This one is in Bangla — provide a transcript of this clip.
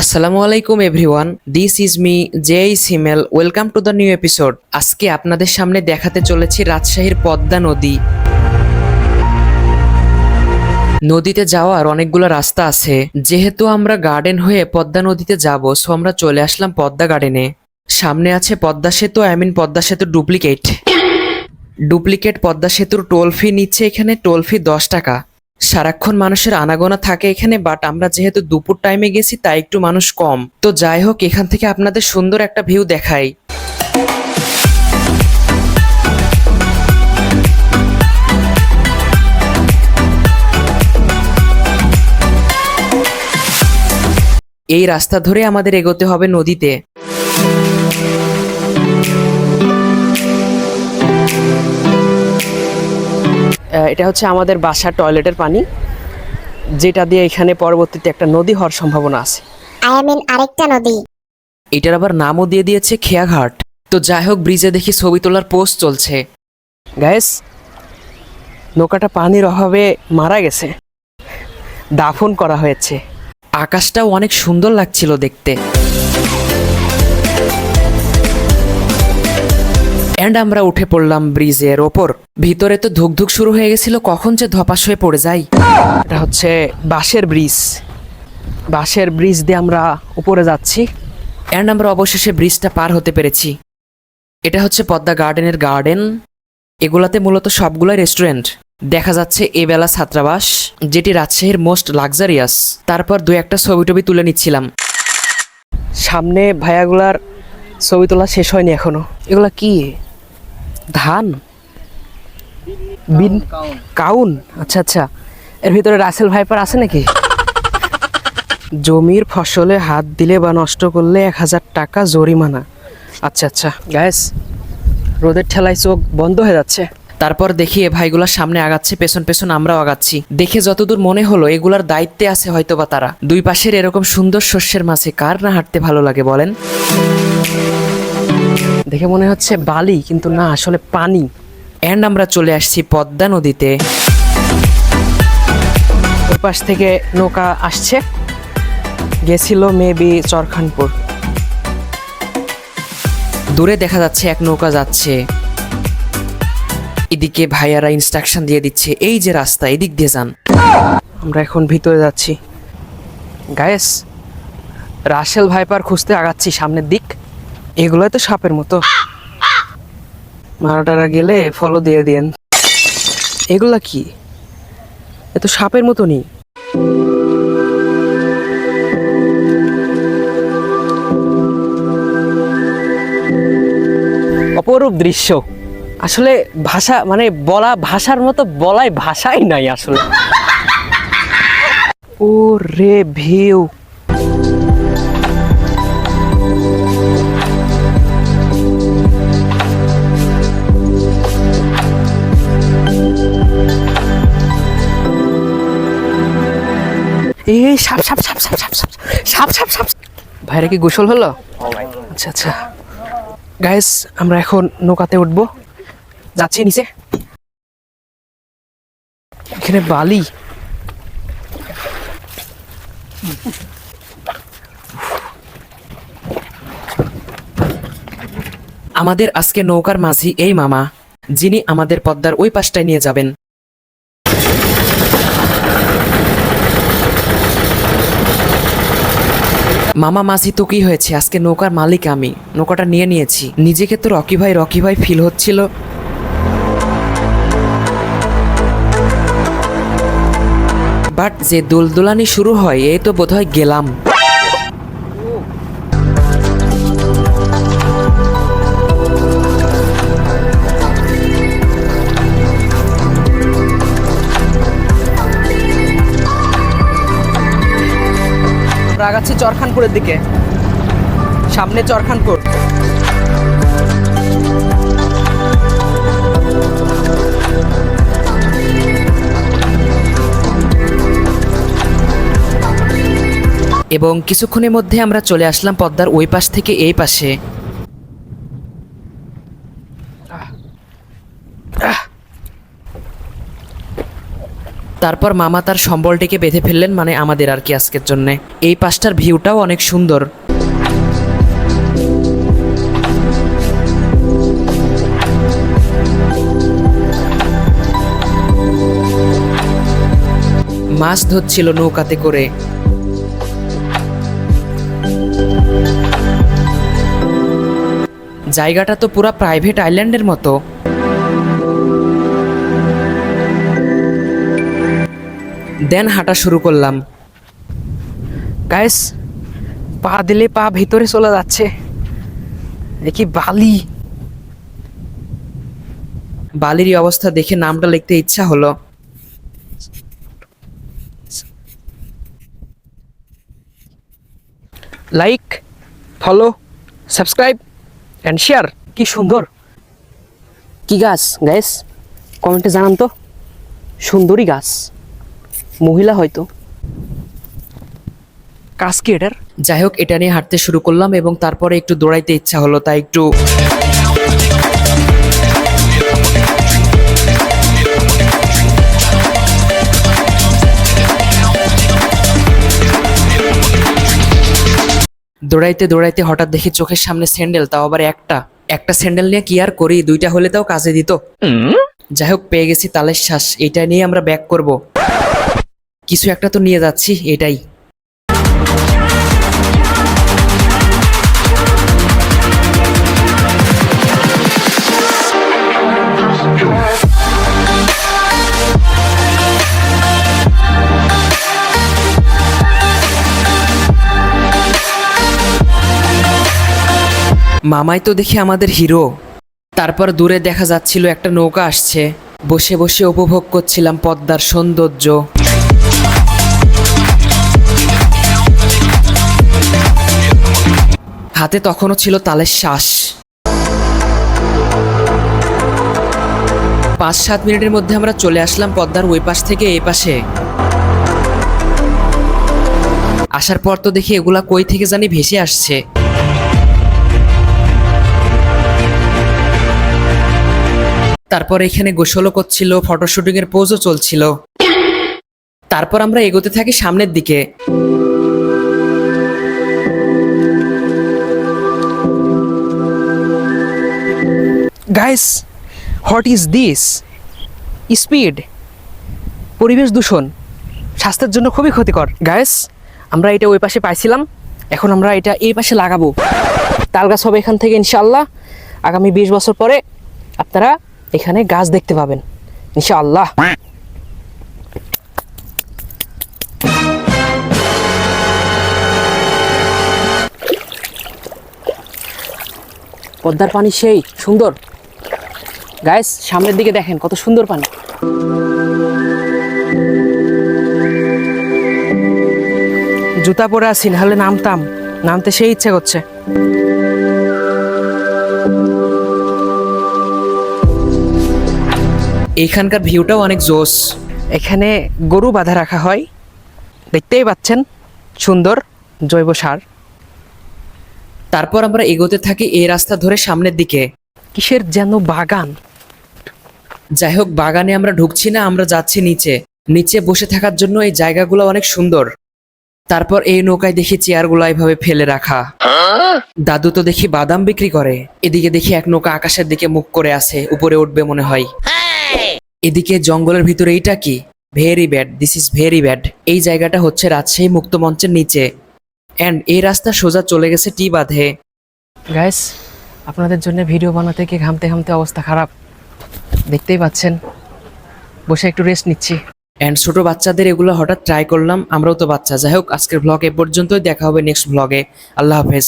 আসসালামু আলাইকুম, everyone. This is me J সিমেল welcome to the new episode আজকে আপনাদের সামনে দেখাতে চলেছি রাজশাহীর পদ্মা নদী। নদীতে যাওয়ার অনেকগুলো রাস্তা আছে। যেহেতু আমরা গার্ডেন হয়ে পদ্মা নদীতে যাব সো আমরা চলে আসলাম পদ্মা গার্ডেনে। সামনে আছে পদ্মা সেতু আই মিন পদ্মা সেতুর ডুপ্লিকেট ডুপ্লিকেট পদ্মা সেতুর টোল ফি নিচ্ছে এখানে টোল ফি দশ টাকা। সারাক্ষণ মানুষের আনাগোনা থাকে এখানে বাট আমরা যেহেতু দুপুর টাইমে গেছি, তাই একটু মানুষ কম। তো যাই হোক, এখান থেকে আপনাদের সুন্দর একটা ভিউ দেখাই। এই রাস্তা ধরে আমাদের এগোতে হবে নদীতে। এটা হচ্ছে আমাদের বাসার টয়লেটের পানি যেটা দিয়ে এখানে পরবর্তীতে একটা নদী হওয়ার সম্ভাবনা আছে। আই মিন আরেকটা নদী। এটার আবার নামও দিয়ে দিয়েছে খেয়াঘাট। তো যাই হোক ব্রিজে দেখি ছবি তোলার পোস্ট চলছে। গ্যাস নৌকাটা পানির অভাবে মারা গেছে। দাফন করা হয়েছে। আকাশটাও অনেক সুন্দর লাগছিল দেখতে। অ্যান্ড আমরা উঠে পড়লাম ব্রিজের ওপর। ভিতরে তো ধুকধুক শুরু হয়ে গেছিল, কখন যে ধপাস হয়ে পড়ে যাই। এটা হচ্ছে বাঁশের ব্রিজ। বাঁশের ব্রিজ দিয়ে আমরা উপরে যাচ্ছি। অ্যান্ড আমরা অবশেষে ব্রিজটা পার হতে পেরেছি। এটা হচ্ছে পদ্মা গার্ডেনের গার্ডেন। এগুলাতে মূলত সবগুলাই রেস্টুরেন্ট। দেখা যাচ্ছে এবেলা ছাত্রাবাস, যেটি রাজশাহীর মোস্ট লাক্সারিয়াস। তারপর দু একটা ছবি টবি তুলে নিচ্ছিলাম। সামনে ভাইয়াগুলার ছবি তোলা শেষ হয়নি এখনও। এগুলা কি? ধান? বিন কাউন? আচ্ছা আচ্ছা। এর ভিতরে রাসেল ভাইপার আছে নাকি? জমির ফসলে হাত দিলে বা নষ্ট করলে এক হাজার টাকা জরিমানা। আচ্ছা আচ্ছা। গ্যাস রোদের ঠেলায় চোখ বন্ধ হয়ে যাচ্ছে। তারপর দেখি এ ভাইগুলার সামনে আগাচ্ছে, পেছন পেছন আমরাও আগাচ্ছি। দেখে যতদূর মনে হলো, এগুলার দায়িত্বে আছে হয়তোবা তারা। দুই পাশের এরকম সুন্দর শস্যের মাঝে কার না হাঁটতে ভালো লাগে বলেন? দেখে মনে হচ্ছে বালি, কিন্তু না, আসলে পানি। অ্যান্ড আমরা চলে আসছি পদ্মা নদীতে। পাশ থেকে নৌকা আসছে। গেছিল মেবি চরখানপুর। দূরে দেখা যাচ্ছে, এক নৌকা যাচ্ছে। এদিকে ভাইয়ারা ইনস্ট্রাকশন দিয়ে দিচ্ছে, এই যে রাস্তা, এদিক দিয়ে যান। আমরা এখন ভিতরে যাচ্ছি। গায়েস রাসেল ভাইপার খুঁজতে আগাচ্ছি সামনের দিক। এগুলোই তো সাপের মতো। মারাটারা গেলে ফলো দিয়ে দিয়েন এগুলা কি? এ সাপের মতো মতনই। অপরূপ দৃশ্য। আসলে ভাষা মানে বলা ভাষার মতো বলাই ভাষাই নাই আসলে। ও রে ভিউ। সাপ সাপ সাপ সাপ সাপ সাপ সাপ সাপ সাপ। ভাইরা কি গোসল হলো? আচ্ছা আচ্ছা। গাইস আমরা এখন নৌকাতে উঠবো। যাচ্ছি নিচে। এখানে বালি। আমাদের আজকে নৌকার মাঝি এই মামা যিনি আমাদের পদ্মার ওই পাশটায় নিয়ে যাবেন। মামা মাসি তো কি হয়েছে? আজকে নৌকার মালিক আমি। নৌকাটা নিয়ে নিয়েছি। নিজেকে তো রকি ভাই রকি ভাই ফিল হচ্ছিল। বাট যে দুলদুলানি শুরু হয়, এই তো বোধহয় গেলাম। আগাচ্ছি চরখানপুরের দিকে। সামনে চরখানপুর। এবং কিছুক্ষণের মধ্যে আমরা চলে আসলাম পদ্মার ওই পাশ থেকে এই পাশে। তারপর মামা তার সম্বলটিকে বেঁধে ফেললেন মানে আমাদের আর কি আজকের জন্যে। এই পাশটার ভিউটাও অনেক সুন্দর। মাছ ধরছিল নৌকাতে করে। জায়গাটা তো পুরা প্রাইভেট আইল্যান্ডের মতো। দেন হাঁটা শুরু করলাম। গাইস পা দিলে পা ভিতরে চলে যাচ্ছে। দেখি বালি? বালির অবস্থা দেখে নামটা লিখতে ইচ্ছা হলো। Like follow subscribe and share কি সুন্দর। কি গাছ গাইস কমেন্টে জানান তো। সুন্দরী গাছ। মহিলা হয়তো। কাজ কি এটার? যাই হোক এটা নিয়ে হাঁটতে শুরু করলাম এবং তারপরে একটু দৌড়াইতে ইচ্ছা হলো তাই একটু দৌড়াইতে দৌড়াইতে হঠাৎ দেখি চোখের সামনে স্যান্ডেল তাও আবার একটা। একটা স্যান্ডেল নিয়ে কি আর করি? দুইটা হলে তাও কাজে দিত। যাই হোক পেয়ে গেছি তালের শ্বাস। এটা নিয়ে আমরা ব্যাক করব। কিছু একটা তো নিয়ে যাচ্ছি, এটাই। মামাই তো দেখি আমাদের হিরো। তারপর দূরে দেখা যাচ্ছিল একটা নৌকা আসছে। বসে বসে উপভোগ করছিলাম পদ্মার সৌন্দর্য। হাতে তখনও ছিল তালের শ্বাস। পাঁচ সাত মিনিটের মধ্যে আমরা চলে আসলাম পদ্মার ওই পাশ থেকে এই পাশে। আসার পর তো দেখি এগুলা কই থেকে জানি ভেসে আসছে। তারপর এখানে গোসলও করছিল ফটোশুটিং এর পোজও চলছিল। তারপর আমরা এগোতে থাকি সামনের দিকে। Guys what is this speed পরিবেশ দূষণ, স্বাস্থ্যের জন্য খুবই ক্ষতিকর। গাইস আমরা এটা ওই পাশে পাইছিলাম, এখন আমরা এটা এই পাশে লাগাবো। তাল গাছ হবে এখান থেকে ইনশাআল্লাহ। আগামী বিশ বছর পরে আপনারা এখানে গাছ দেখতে পাবেন, ইনশাআল্লাহ। পদ্মার পানি সেই, সুন্দর। গাইস সামনের দিকে দেখেন কত সুন্দর পানি। জুতা পরে আছি নাহলে নামতাম। নামতে সেই ইচ্ছে করছে। এখানকার ভিউটাও অনেক জোস। এখানে গরু বাঁধা রাখা হয়। দেখতেই পাচ্ছেন সুন্দর জৈব সার। তারপর আমরা এগোতে থাকি এই রাস্তা ধরে সামনের দিকে। কিসের যেন বাগান। যাই হোক, বাগানে আমরা ঢুকছি না, আমরা যাচ্ছি নিচে। নিচে বসে থাকার জন্য এই জায়গাগুলো অনেক সুন্দর। তারপর এই নৌকায় দেখি চেয়ারগুলো এইভাবে ফেলে রাখা। দাদু তো দেখি বাদাম বিক্রি করে। এদিকে দেখি এক নৌকা আকাশের দিকে মুখ করে আছে, উপরে উঠবে মনে হয়। এদিকে জঙ্গলের ভিতরে এইটা কি? Very bad this is very bad এই জায়গাটা হচ্ছে রাজশাহী মুক্ত মঞ্চের নিচে। অ্যান্ড এই রাস্তা সোজা চলে গেছে টি বাঁধে। গাইস আপনাদের জন্য ভিডিও বানাতে গিয়ে ঘামতে ঘামতে অবস্থা খারাপ। দেখতেই পাচ্ছেন। বসে একটু রেস্ট নিচ্ছি। অ্যান্ড ছোটো বাচ্চাদের এগুলো হঠাৎ ট্রাই করলাম, আমরাও তো বাচ্চা। যাই হোক, আজকের ব্লগ এ পর্যন্তই। দেখা হবে নেক্সট ব্লগে আল্লাহ হাফেজ।